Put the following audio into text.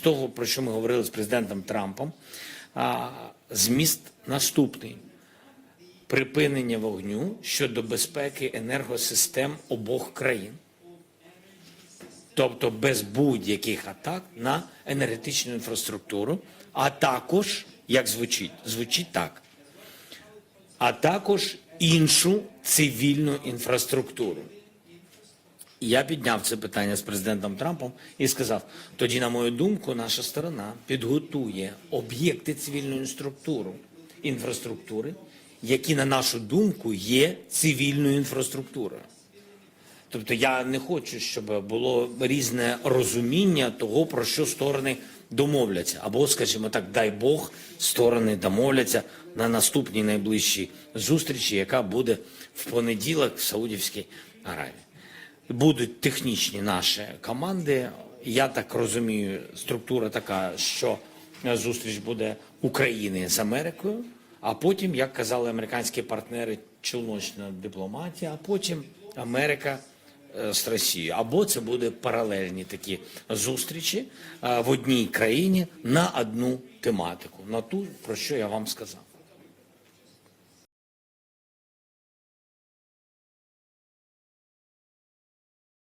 того, про що ми говорили з президентом Трампом, зміст наступний: припинення вогню щодо безпеки енергосистем обох країн. Тобто без будь-яких атак на енергетичну інфраструктуру, а також, як звучить, звучить так, а також іншу цивільну інфраструктуру. Я підняв це питання з президентом Трампом і сказав: тоді, на мою думку, наша сторона підготує об'єкти цивільної інструктури, інфраструктури, які, на нашу думку, є цивільною інфраструктурою. Тобто я не хочу, щоб було різне розуміння того, про що сторони домовляться. Або, скажімо так, дай Бог, сторони домовляться на наступній найближчій зустрічі, яка буде в понеділок в Саудівській Аравії. Будуть технічні наші команди. Я так розумію, структура така, що зустріч буде України з Америкою, а потім, як казали американські партнери, челночна дипломатія, а потім Америка е, з Росією. Або це буде паралельні такі зустрічі е, в одній країні на одну тематику, на ту, про що я вам сказав.